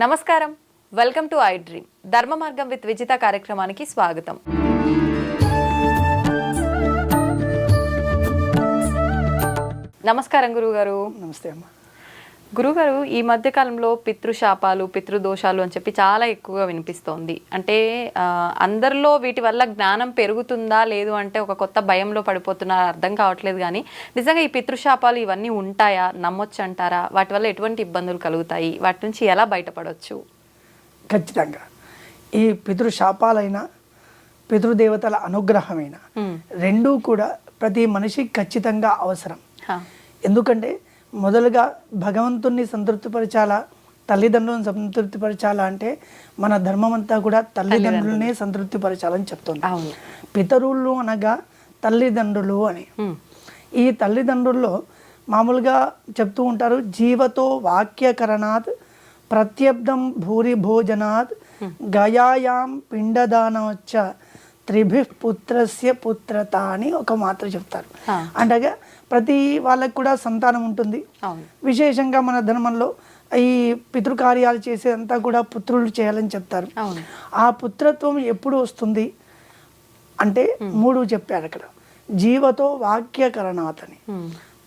నమస్కారం. Welcome to I dream ధర్మ మార్గం విత్ విజిత కార్యక్రమానికి స్వాగతం. నమస్కారం గురువు గారు నమస్తే అమ్మ. గురుగారు ఈ మధ్య కాలంలో పితృశాపాలు పితృదోషాలు అని చెప్పి చాలా ఎక్కువగా వినిపిస్తోంది. అంటే అందరిలో వీటి వల్ల జ్ఞానం పెరుగుతుందా లేదు అంటే ఒక కొత్త భయంలో పడిపోతున్నారా అర్థం కావట్లేదు కానీ నిజంగా ఈ పితృశాపాలు ఇవన్నీ ఉంటాయా? నమ్మొచ్చు అంటారా వాటి వల్ల ఎటువంటి ఇబ్బందులు కలుగుతాయి? వాటి నుంచి ఎలా బయటపడవచ్చు ఖచ్చితంగా. ఈ పితృశాపాలైన పితృదేవతల అనుగ్రహమైన. రెండూ కూడా ప్రతి మనిషికి ఖచ్చితంగా అవసరం. ఎందుకంటే మొదలుగా భగవంతుణ్ణి సంతృప్తిపరచాలా? తల్లిదండ్రులను సంతృప్తిపరచాలా అంటే మన ధర్మం అంతా కూడా తల్లిదండ్రులనే సంతృప్తిపరచాలని చెప్తుంది. పితరులు అనగా తల్లిదండ్రులు అని. ఈ తల్లిదండ్రుల్లో మామూలుగా చెప్తూ ఉంటారు జీవతో వాక్యకరణాత్ ప్రత్యబ్దం భూరి భోజనాత్ గయాయాం పిండదానవచ్చ త్రిభి పుత్రస్య పుత్రత అని ఒక మాత్ర చెప్తారు. ఆ. ప్రతి వాళ్ళకు కూడా సంతానం ఉంటుంది. విశేషంగా మన ధర్మంలో ఈ పితృకార్యాలు చేసేదంతా కూడా పుత్రులు చేయాలని చెప్తారు. ఆ పుత్రత్వం ఎప్పుడు వస్తుంది? అంటే మూడు చెప్పారు అక్కడ. జీవతో వాక్యకరణాతని.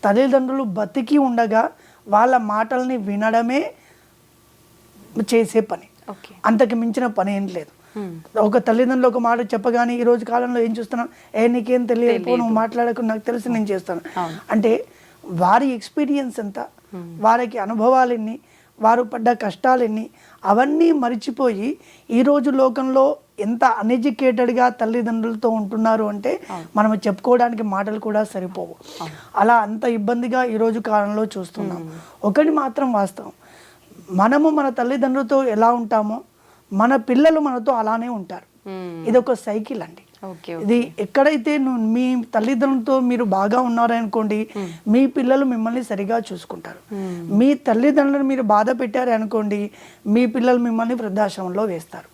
తల్లిదండ్రులు బతికి ఉండగా వాళ్ళ మాటల్ని వినడమే చేసే పని. అంతకు మించిన పని ఏం లేదు. ఒక తల్లిదండ్రులు ఒక మాట చెప్పగానే ఈ రోజు కాలంలో ఏం చూస్తున్నాం ఏ నీకేం తెలియదు నువ్వు మాట్లాడకు నాకు తెలిసి నేను చేస్తాను. అంటే వారి ఎక్స్పీరియన్స్ ఎంత? వారికి అనుభవాలు ఎన్ని? వారు పడ్డ కష్టాలు ఎన్ని? అవన్నీ మరిచిపోయి ఈ రోజు లోకంలో ఎంత అన్ఎడ్యుకేటెడ్గా తల్లిదండ్రులతో ఉంటున్నారు అంటే మనం చెప్పుకోవడానికి మాటలు కూడా సరిపోవు. అలా అంత ఇబ్బందిగా ఈ రోజు కాలంలో చూస్తున్నాం. ఒకటి మాత్రం వాస్తవం. మనము మన తల్లిదండ్రులతో ఎలా ఉంటామో మన పిల్లలు మనతో అలానే ఉంటారు. మ్మ్. ఇది ఒక సైకిల్ అండి. ఓకే ఇది ఎక్కడైతే మీ తల్లిదండ్రులతో మీరు బాగా ఉన్నారనుకోండి మీ పిల్లలు మిమ్మల్ని సరిగా చూసుకుంటారు. మీ తల్లిదండ్రులను మీరు బాధ పెట్టారు అనుకోండి మీ పిల్లలు మిమ్మల్ని వృద్ధాశ్రమంలో వేస్తారు.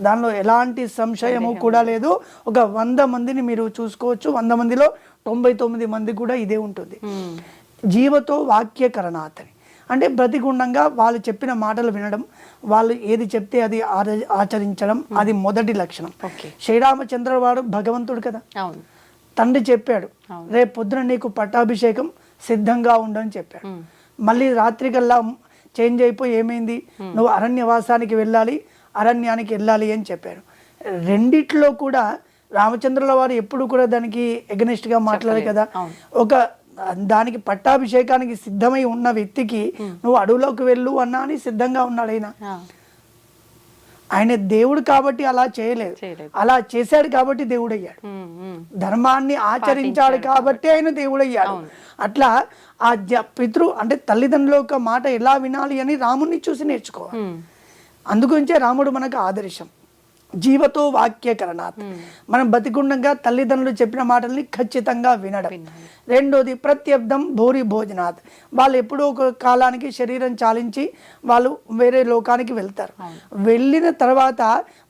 దానిలో ఎలాంటి సంశయము కూడా లేదు. ఒక వంద మందిని మీరు చూసుకోవచ్చు. వంద మందిలో తొంభై తొమ్మిది మంది కూడా ఇదే ఉంటుంది. జీవతో వాక్యకరణాతని. అంటే బ్రతిగుండంగా వాళ్ళు చెప్పిన మాటలు వినడం వాళ్ళు ఏది చెప్తే అది ఆచరించడం అది మొదటి లక్షణం. శ్రీరామచంద్ర వాడు భగవంతుడు కదా. తండ్రి చెప్పాడు రేపు పొద్దున నీకు పట్టాభిషేకం సిద్ధంగా ఉండని చెప్పాడు. మళ్ళీ రాత్రికల్లా చేంజ్ అయిపోయి ఏమైంది? నువ్వు అరణ్యవాసానికి వెళ్ళాలి అరణ్యానికి వెళ్ళాలి అని చెప్పారు రెండిట్లో కూడా రామచంద్రుల వారు ఎప్పుడు కూడా దానికి against గా మాట్లాడారు కదా. ఒక దానికి పట్టాభిషేకానికి సిద్ధమై ఉన్న వ్యక్తికి నువ్వు అడవులోకి వెళ్ళు అన్నా అని సిద్ధంగా ఉన్నాడు ఆయన. ఆయన దేవుడు కాబట్టి అలా చేయలేదు. అలా చేశాడు కాబట్టి దేవుడు అయ్యాడు మ్మ్. మ్మ్. ధర్మాన్ని ఆచరించాడు కాబట్టి ఆయన దేవుడయ్యాడు అట్లా ఆ జ- పితృ అంటే తల్లిదండ్రుల యొక్క మాట ఎలా వినాలి అని రాముణ్ణి చూసి నేర్చుకోవాలి. అందుగురించే రాముడు మనకు ఆదర్శం జీవతో వాక్యకరణాత్. మనం బతికుండగా తల్లిదండ్రులు చెప్పిన మాటల్ని ఖచ్చితంగా వినడం. రెండోది ప్రత్యబ్దం భూరి భోజనాత్. వాళ్ళు ఎప్పుడో ఒక కాలానికి శరీరం చాలించి వాళ్ళు వేరే లోకానికి వెళ్తారు. వెళ్ళిన తర్వాత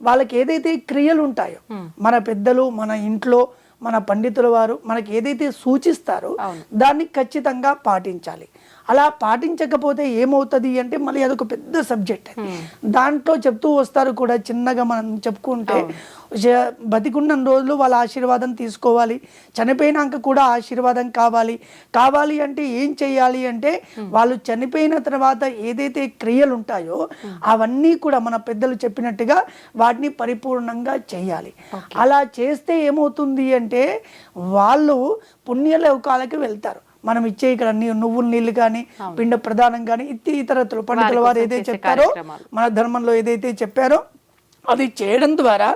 వాళ్ళకి ఏదైతే క్రియలు ఉంటాయో మన పెద్దలు మన ఇంట్లో మన పండితుల వారు మనకి ఏదైతే సూచిస్తారో దాన్ని ఖచ్చితంగా పాటించాలి. అలా పాటించకపోతే ఏమవుతుంది అంటే మళ్ళీ అదొక పెద్ద సబ్జెక్ట్. దాంట్లో చెప్తూ వస్తారు కూడా చిన్నగా మనం చెప్పుకుంటే. బతికున్న రోజులు వాళ్ళ ఆశీర్వాదం తీసుకోవాలి. చనిపోయినాక కూడా ఆశీర్వాదం కావాలి. కావాలి అంటే ఏం చేయాలి అంటే వాళ్ళు చనిపోయిన తర్వాత ఏదైతే క్రియలు ఉంటాయో అవన్నీ కూడా మన పెద్దలు చెప్పినట్టుగా వాటిని పరిపూర్ణంగా చేయాలి. అలా చేస్తే ఏమవుతుంది అంటే వాళ్ళు పుణ్యలోకాలకి వెళ్తారు. మనం ఇచ్చే ఇక్కడ నువ్వుల నీళ్ళు కానీ పిండ ప్రదానం కానీ ఇతర ఇతరత్తులు పండితుల వారు ఏదైతే చెప్తారో మన ధర్మంలో ఏదైతే చెప్పారో అది చేయడం ద్వారా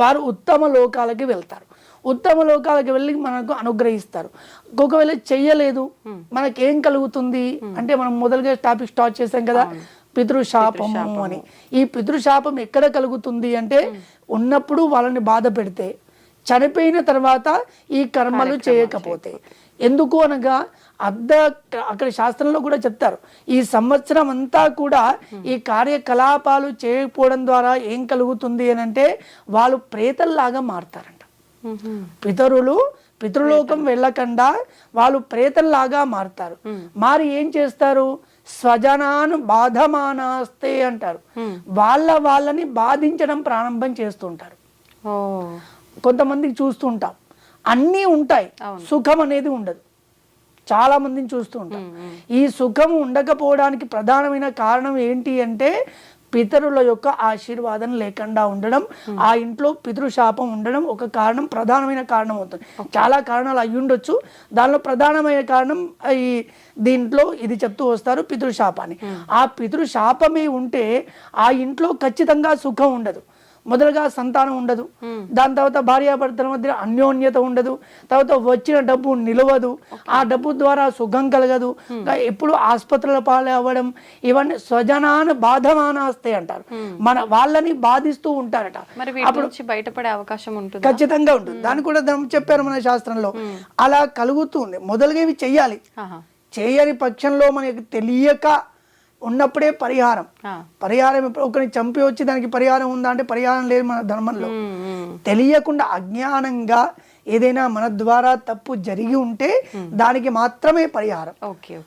వారు ఉత్తమ లోకాలకి వెళ్తారు. ఉత్తమ లోకాలకు వెళ్ళి మనకు అనుగ్రహిస్తారు. ఒకవేళ చెయ్యలేదు మనకేం కలుగుతుంది? అంటే మనం మొదలుగా టాపిక్ స్టార్ట్ చేసాం కదా పితృశాపము అని. ఈ పితృశాపం ఎక్కడ కలుగుతుంది అంటే ఉన్నప్పుడు వాళ్ళని బాధ పెడితే చనిపోయిన తర్వాత ఈ కర్మలు చేయకపోతే. ఎందుకు అనగా అర్ధ అక్కడ శాస్త్రంలో కూడా చెప్తారు. ఈ సంవత్సరం అంతా కూడా ఈ కార్యకలాపాలు చేయకపోవడం ద్వారా ఏం కలుగుతుంది అని అంటే వాళ్ళు ప్రేతల్లాగా మారుతారంట. పితరులు పితృలోకం వెళ్ళకుండా వాళ్ళు ప్రేతల్లాగా మారుతారు. మారి ఏం చేస్తారు? స్వజనాను బాధమానాస్తే అంటారు. వాళ్ళ వాళ్ళని బాధించడం ప్రారంభం చేస్తుంటారు. కొంతమందికి చూస్తుంటాం. అన్నీ ఉంటాయి. సుఖం అనేది ఉండదు. చాలా మందిని చూస్తూ ఉంటాం. ఈ సుఖం ఉండకపోవడానికి ప్రధానమైన కారణం ఏంటి అంటే పితరుల యొక్క ఆశీర్వాదం లేకుండా ఉండడం ఆ ఇంట్లో పితృశాపం ఉండడం ఒక కారణం ప్రధానమైన కారణం అవుతుంది. చాలా కారణాలు అయి ఉండొచ్చు. దానిలో ప్రధానమైన కారణం ఈ దీంట్లో ఇది చెప్తూ వస్తారు పితృశాపాన్ని. ఆ పితృశాపమే ఉంటే ఆ ఇంట్లో ఖచ్చితంగా సుఖం ఉండదు. మొదలుగా సంతానం ఉండదు. దాని తర్వాత భార్యాభర్తల మధ్య అన్యోన్యత ఉండదు. తర్వాత వచ్చిన డబ్బు నిలవదు. ఆ డబ్బు ద్వారా సుఖం కలగదు. ఇంకా ఎప్పుడు ఆసుపత్రుల పాలు అవ్వడం ఇవన్నీ స్వజనాన బాధమానాస్తే అంటారు. మన వాళ్ళని బాధిస్తూ ఉంటారట. నుంచి బయటపడే అవకాశం ఉంటుంది? ఖచ్చితంగా ఉంటుంది. దాన్ని కూడా చెప్పారు మన శాస్త్రంలో. అలా కలుగుతుంది మొదలుగా ఇవి చెయ్యాలి. చేయని పక్షంలో మనకి తెలియక ఉన్నప్పుడే పరిహారం. పరిహారం ఒకరిని చంపి వచ్చి దానికి పరిహారం ఉందా అంటే పరిహారం లేదు మన ధర్మంలో. తెలియకుండా అజ్ఞానంగా ఏదైనా మన ద్వారా తప్పు జరిగి ఉంటే దానికి మాత్రమే పరిహారం.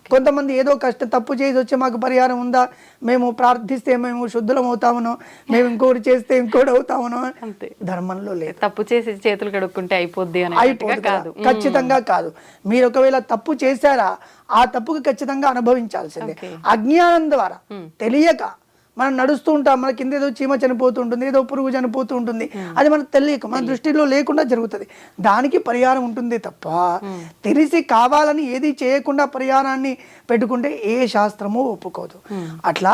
కొంతమంది ఏదో కష్టం తప్పు చేసి వచ్చి మాకు పరిహారం ఉందా? మేము ప్రార్థిస్తే మేము శుద్ధులం అవుతామనో మేము ఇంకోటి చేస్తే ఇంకోటి అవుతామనో అంతే. ధర్మంలో లేదు. తప్పు చేసి చేతులు కడుక్కుంటే అయిపోద్ది అని అయిపోదు కదా. కాదు. ఖచ్చితంగా కాదు. మీరు ఒకవేళ తప్పు చేశారా ఆ తప్పుకు ఖచ్చితంగా అనుభవించాల్సిందే. అజ్ఞానం ద్వారా తెలియక మనం నడుస్తూ ఉంటాం మన కింద ఏదో చీమ చనిపోతూ ఉంటుంది ఏదో పురుగు చనిపోతూ ఉంటుంది అది మనకు తెలియక మన దృష్టిలో లేకుండా జరుగుతుంది. దానికి పరిహారం ఉంటుంది తప్ప తెలిసి కావాలని ఏది చేయకుండా పరిహారాన్ని పెట్టుకుంటే ఏ శాస్త్రము ఒప్పుకోదు. అట్లా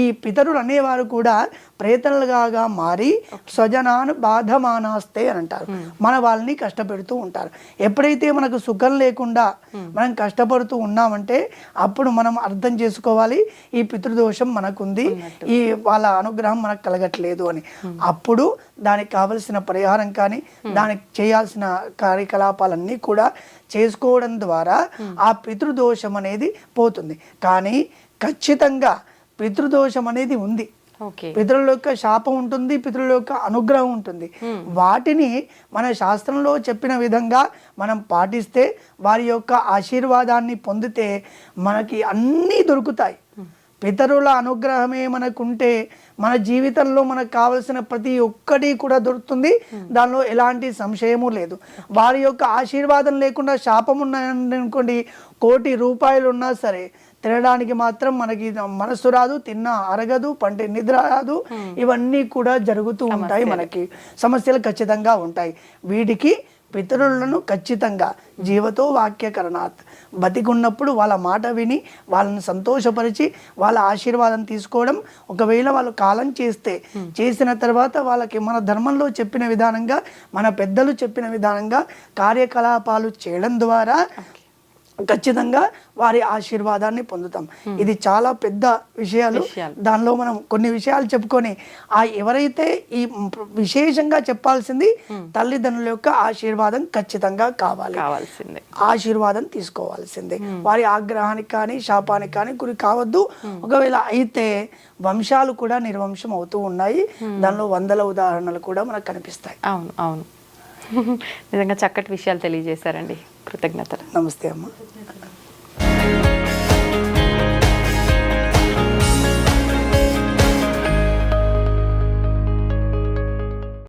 ఈ పితరులు అనేవారు కూడా ప్రేతలుగా మారి స్వజనాను బాధమానాస్తే అని అంటారు. మన వాళ్ళని కష్టపెడుతూ ఉంటారు. ఎప్పుడైతే మనకు సుఖం లేకుండా మనం కష్టపడుతూ ఉన్నామంటే అప్పుడు మనం అర్థం చేసుకోవాలి ఈ పితృదోషం మనకుంది ఈ వాళ్ళ అనుగ్రహం మనకు కలగట్లేదు అని. అప్పుడు దానికి కావలసిన పరిహారం కానీ దానికి చేయాల్సిన కార్యకలాపాలన్నీ కూడా చేసుకోవడం ద్వారా ఆ పితృదోషం అనేది పోతుంది. కానీ ఖచ్చితంగా పితృదోషం అనేది ఉంది. ఓకే. పితరుల యొక్క శాపం ఉంటుంది పితరుల యొక్క అనుగ్రహం ఉంటుంది. వాటిని మన శాస్త్రంలో చెప్పిన విధంగా మనం పాటిస్తే వారి యొక్క ఆశీర్వాదాన్ని పొందితే మనకి అన్నీ దొరుకుతాయి. పితరుల అనుగ్రహమే మనకుంటే మన జీవితంలో మనకు కావలసిన ప్రతి ఒక్కటి కూడా దొరుకుతుంది. దానిలో ఎలాంటి సంశయము లేదు. వారి యొక్క ఆశీర్వాదం లేకుండా శాపం ఉన్నాయనుకోండి కోటి రూపాయలు ఉన్నా సరే తినడానికి మాత్రం మనకి మనస్సు రాదు తిన్నా అరగదు పంటే నిద్ర రాదు. ఇవన్నీ కూడా జరుగుతూ ఉంటాయి మనకి. సమస్యలు ఖచ్చితంగా ఉంటాయి. వీటికి పితరులను ఖచ్చితంగా జీవతో వాక్యకరణాత్ బతికున్నప్పుడు వాళ్ళ మాట విని వాళ్ళని సంతోషపరిచి వాళ్ళ ఆశీర్వాదం తీసుకోవడం. ఒకవేళ వాళ్ళు కాలం చేస్తే చేసిన తర్వాత వాళ్ళకి మన ధర్మంలో చెప్పిన విధానంగా మన పెద్దలు చెప్పిన విధానంగా కార్యకలాపాలు చేయడం ద్వారా ఖచ్చితంగా వారి ఆశీర్వాదాన్ని పొందుతాం. ఇది చాలా పెద్ద విషయాలు. దానిలో మనం కొన్ని విషయాలు చెప్పుకొని ఆ ఎవరైతే ఈ విశేషంగా చెప్పాల్సింది తల్లిదండ్రుల యొక్క ఆశీర్వాదం ఖచ్చితంగా కావాలి. కావాల్సిందే. ఆశీర్వాదం తీసుకోవాల్సిందే. వారి ఆగ్రహానికి కానీ శాపానికి కానీ గురి కావద్దు. ఒకవేళ అయితే వంశాలు కూడా నిర్వంశం అవుతూ ఉన్నాయి. దానిలో వందల ఉదాహరణలు కూడా మనకు కనిపిస్తాయి. అవును అవును. నిజంగా చక్కటి విషయాలు తెలియజేశారండి. కృతజ్ఞతలు. నమస్తే అమ్మ.